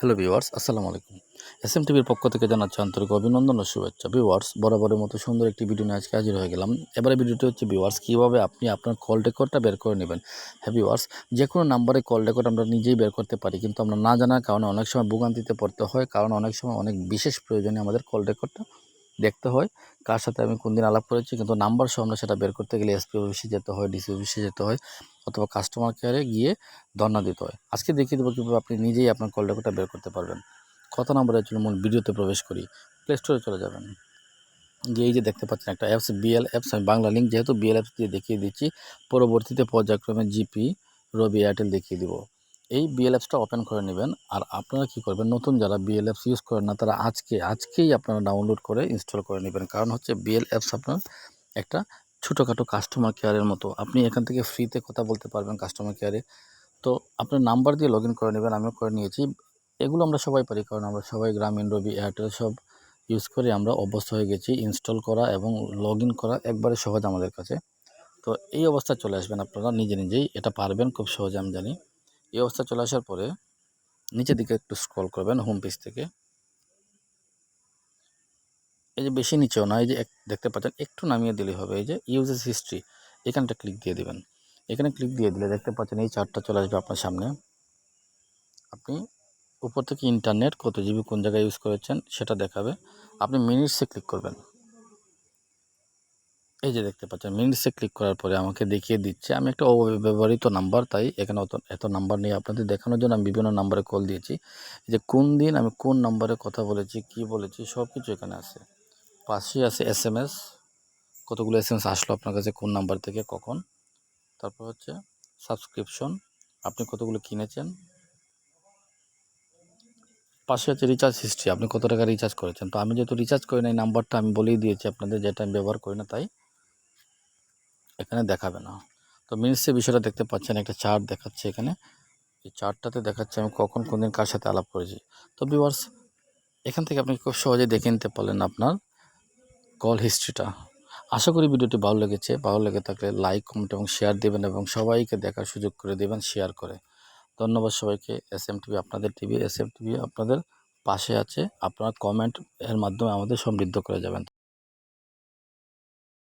Hello viewers, আসসালামু আলাইকুম। S M টিভির পক্ষ থেকে জানাচ্ছি আন্তরিক অভিনন্দন ও শুভেচ্ছা। ভিউয়ার্স, বরাবরের মতো সুন্দর একটি ভিডিও নিয়ে আজকে হাজির হয়ে গেলাম। এবারে ভিডিওটি হচ্ছে ভিউয়ার্স, কীভাবে আপনি আপনার কল রেকর্ডটা বের করে নেবেন? হ্যাঁ ভিউয়ার্স, যে কোনো নাম্বারে কল রেকর্ড আমরা নিজেই বের করতে পারি, কিন্তু আমরা না জানার কারণে অনেক সময় ভোগান্তিতে পড়তে হয়, কারণ অনেক সময় অনেক বিশেষ প্রয়োজনে আমাদের কল রেকর্ডটা দেখতে হয়, কার সাথে আমি কোন দিন আলাপ করেছি, কিন্তু নাম্বার সহ আমরা সেটা বের করতে গেলে এসপি অফিসে যেতে হয় ডিসি অফিসে যেতে হয়। অথবা কাস্টমার কেয়ারে গিয়ে ধর্ণা দিতে হয়। আজকে দেখিয়ে দেবো কীভাবে আপনি নিজেই আপনার কল রেকর্ডটা বের করতে পারবেন। কত নম্বরের জন্য মূল ভিডিওতে প্রবেশ করি প্লে স্টোরে চলে যাবেন। গিয়ে এই যে দেখতে পাচ্ছেন একটা অ্যাপস বিএল অ্যাপস আমি বাংলা লিঙ্ক যেহেতু বিএল অ্যাপস দিয়ে দেখিয়ে দিচ্ছি, পরবর্তীতে পর্যায়ক্রমে জিপি রবি এয়ারটেল দেখিয়ে দিব। এই বিএল অ্যাপসটা ওপেন করে নেবেন আর আপনারা কি করবেন, নতুন যারা বিএল অ্যাপস ইউজ করেন না, তারা আজকে, আজকেই আপনারা ডাউনলোড করে ইনস্টল করে নেবেন। কারণ হচ্ছে বিএল অ্যাপস আপনার একটা ছোটোখাটো কাস্টমার কেয়ারের মতো। আপনি এখান থেকে ফ্রিতে কথা বলতে পারবেন কাস্টমার কেয়ারে তো আপনার নাম্বার দিয়ে লগ ইন করে নেবেন, আমিও করে নিয়েছি। এগুলো আমরা সবাই পারি, কারণ আমরা সবাই গ্রামীণ রবি এয়ারটেল সব ইউজ করে আমরা অভ্যস্ত হয়ে গেছি। ইনস্টল করা এবং লগ ইন করা একবারে সহজ আমাদের কাছে। তো এই অবস্থা চলে আসবেন আপনারা নিজে নিজেই, এটা পারবেন খুব সহজে আমি জানি। এই অবস্থা চলে আসার পরে নিচের দিকে একটু স্ক্রল করবেন হোম পেজ থেকে। এই যে বেশি নিচেও না, এই যে দেখতে পাচ্ছেন, একটু নামিয়ে দিলেই হবে। এই যে ইউজেস হিস্ট্রি এখানটা ক্লিক দিয়ে দিবেন। এখানে ক্লিক দিয়ে দিলে দেখতে পাচ্ছেন এই চার্টটা চলে আসবে আপনার সামনে। আপনি উপর থেকে ইন্টারনেট কত জিবি কোন জায়গায় ইউজ করেছেন সেটা দেখাবে। আপনি মিনিটসে ক্লিক করবেন। এই যে দেখতে পাচ্ছেন মিনিটসে ক্লিক করার পরে আমাকে দেখিয়ে দিচ্ছে। আমি একটা অব্যবহৃত নাম্বার তাই এখানে অত, এত নাম্বার নিয়ে আপনাদের দেখানোর জন্য আমি বিভিন্ন নাম্বারে কল দিয়েছি। যে কোন দিন আমি কোন নাম্বারে কথা বলেছি, কি বলেছি সব কিছু এখানে আছে। পাশেই আছে এস এম এস কতগুলো এস এম এস আসলো আপনার কাছে, কোন নাম্বার থেকে, কখন? তারপর হচ্ছে সাবস্ক্রিপশন আপনি কতগুলো কিনেছেন? পাশে আছে রিচার্জ হিস্ট্রি আপনি কত টাকা রিচার্জ করেছেন? তো আমি যেহেতু রিচার্জ করি না এই নাম্বারটা আমি বলেই দিয়েছি আপনাদের যেটা আমি ব্যবহার করি না, তাই এখানে দেখাবে না। তো মিনিটসের বিষয়টা দেখতে পাচ্ছেন, একটা চার্ট দেখাচ্ছে এখানে। এই চার্টটাতে দেখাচ্ছে আমি কখন, কোন দিন কার সাথে আলাপ করেছি। তো ভিউয়ার্স এখান থেকে আপনি খুব সহজে দেখে নিতে পারলেন আপনার কল হিস্ট্রিটা আশা করি ভিডিওটি ভালো লেগেছে। ভালো লেগে থাকলে লাইক কমেন্ট এবং শেয়ার দেবেন এবং সবাইকে দেখার সুযোগ করে দেবেন শেয়ার করে। ধন্যবাদ সবাইকে। এস এম টিভি আপনাদের টিভি এস এম টিভি আপনাদের পাশে আছে। আপনার কমেন্ট এর মাধ্যমে আমাদের সমৃদ্ধ করে যাবেন।